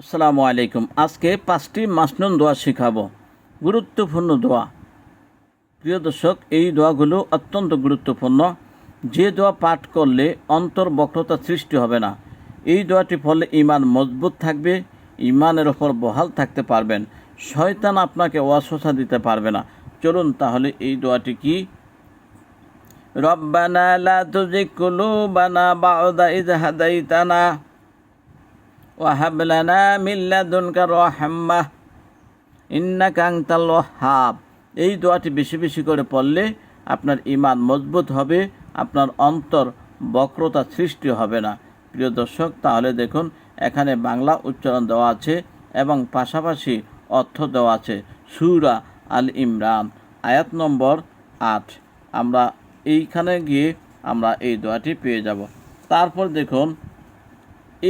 আসসালামু আলাইকুম। আজকে পাঁচটি মাসনুন দোয়া শিখাবো। গুরুত্বপূর্ণ দোয়া। প্রিয় দর্শক, এই দোয়াগুলো অত্যন্ত গুরুত্বপূর্ণ। যে দোয়া পাঠ করলে অন্তর বক্রতা সৃষ্টি হবে না, এই দোয়াটি ফলে ইমান মজবুত থাকবে ইমানের ওপর বহাল থাকতে পারবেন। শয়তান আপনাকে ওয়াসওয়াসা দিতে পারবে না। চলুন তাহলে এই দোয়াটি কি? রব্বানা লা তুজিগ কুলুবানা বা'দা ইয হাদাইতানা। ওয়াহাব লানা মিন লাদুনকা রাহমাহ ইন্নাকা আনতাল ওয়াহ্হাব এই দোয়াটি বেশি বেশি করে পড়লে আপনার ইমান মজবুত হবে, আপনার অন্তর বক্রতা সৃষ্টি হবে না। প্রিয় দর্শক, তাহলে দেখুন, এখানে বাংলা উচ্চারণ দেওয়া আছে এবং পাশাপাশি অর্থ দেওয়া আছে। সুরা আল ইমরান, আয়াত নম্বর আট। আমরা এইখানে গিয়ে আমরা এই দোয়াটি পেয়ে যাব। তারপর দেখুন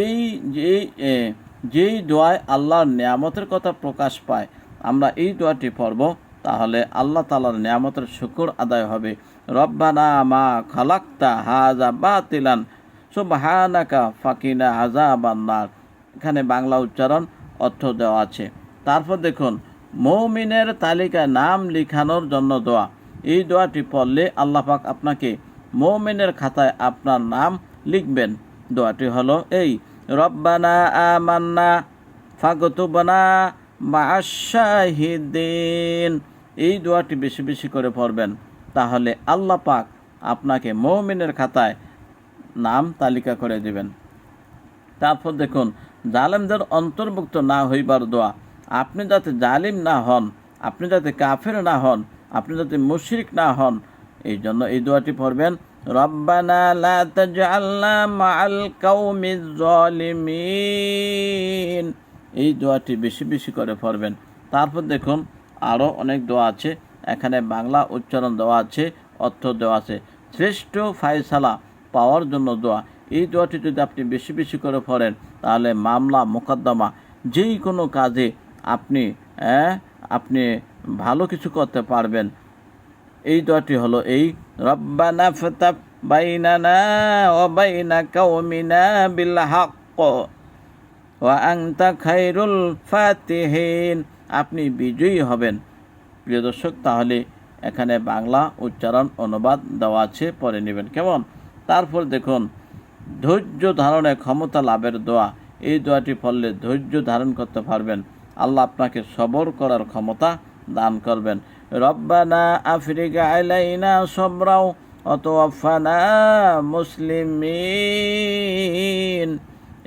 এই যে যেই দোয়ায় আল্লাহর নিয়ামতের কথা প্রকাশ পায়, আমরা এই দোয়াটি পড়ব, তাহলে আল্লাহ তালার নিয়ামতের শুকুর আদায় হবে। রব্বানা মা খালাক্তা হাজা বাতিলান, সুবহানাকা ফাকিনা হাজা বান্নার এখানে বাংলা উচ্চারণ অর্থ দেওয়া আছে। তারপর দেখুন, মৌমিনের তালিকায় নাম লিখানোর জন্য দোয়া। এই দোয়াটি পড়লে আল্লাহ পাক আপনাকে মৌমিনের খাতায় আপনার নাম লিখবেন। দোয়াটি হলো এই, রব্বানা আমান্না ফাগতুবনা মাশাহিদিন এই দোয়াটি বেশি বেশি করে পড়বেন। তাহলে আল্লাহ পাক আপনাকে মৌমিনের খাতায় নাম তালিকা করে দেবেন। তারপর দেখুন, জালেমদের অন্তর্ভুক্ত না হইবার দোয়া। আপনি যাতে জালিম না হন, আপনি যাতে কাফের না হন, আপনি যাতে মুশরিক না হন, এই জন্য এই দোয়াটি পড়বেন রব্বানা লা তাজআলনা মাআল কাউমিজ জালিমিন এই দোয়াটি বেশি বেশি করে পড়বেন। তারপর দেখুন আরও অনেক দোয়া আছে। এখানে বাংলা উচ্চারণ দেওয়া আছে, অর্থ দেওয়া আছে। শ্রেষ্ঠ ফায়সালা পাওয়ার জন্য দোয়া। এই দোয়াটি যদি আপনি বেশি বেশি করে পড়েন, তাহলে মামলা, মোকদ্দমা, যেই কোনো কাজে আপনি আপনি ভালো কিছু করতে পারবেন। এই দোয়াটি হলো এই, রব্বানা ফতাব বাইনানা ও বাইনা কাউমিনা বিল হাক্ক ওয়া আনতা খায়রুল ফাতিহিন। আপনি বিজয়ী হবেন। প্রিয় দর্শক, তাহলে এখানে বাংলা উচ্চারণ অনুবাদ দেওয়া আছে পরে নেবেন। কেমন? তারপর দেখুন, ধৈর্য ধারণে ক্ষমতা লাভের দোয়া। এই দোয়াটি পড়লে ধৈর্য ধারণ করতে পারবেন। আল্লাহ আপনাকে সবর করার ক্ষমতা দান করবেন। রব্বানা আফ্রিকা আলাইনা সবরাও, অতওয়াফানা মুসলিমিন।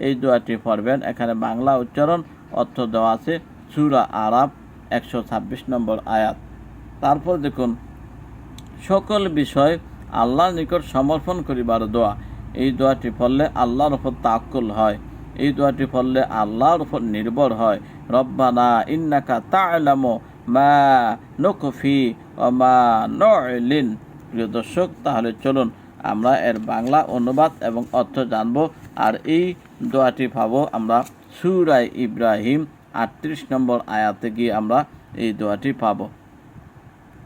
এই দোয়াটি পড়বেন। এখানে বাংলা উচ্চারণ অর্থ দেওয়া আছে সুরা আরাব একশো ছাব্বিশ নম্বর আয়াত। তারপর দেখুন, সকল বিষয় আল্লাহর নিকট সমর্পণ করিবার দোয়া। এই দোয়াটি পড়লে আল্লাহর ওপর তাক্কুল হয়। এই দোয়াটি পড়লে আল্লাহর ওপর নির্ভর হয়। রব্বানা ইন্নাকা তা'লামু মা নকফি ও মা নলিন প্রিয় দর্শক, তাহলে চলুন আমরা এর বাংলা অনুবাদ এবং অর্থ জানব আর এই দোয়াটি পাবো আমরা সুরাই ইব্রাহিম আটত্রিশ নম্বর আয়াতে গিয়ে আমরা এই দোয়াটি পাবো।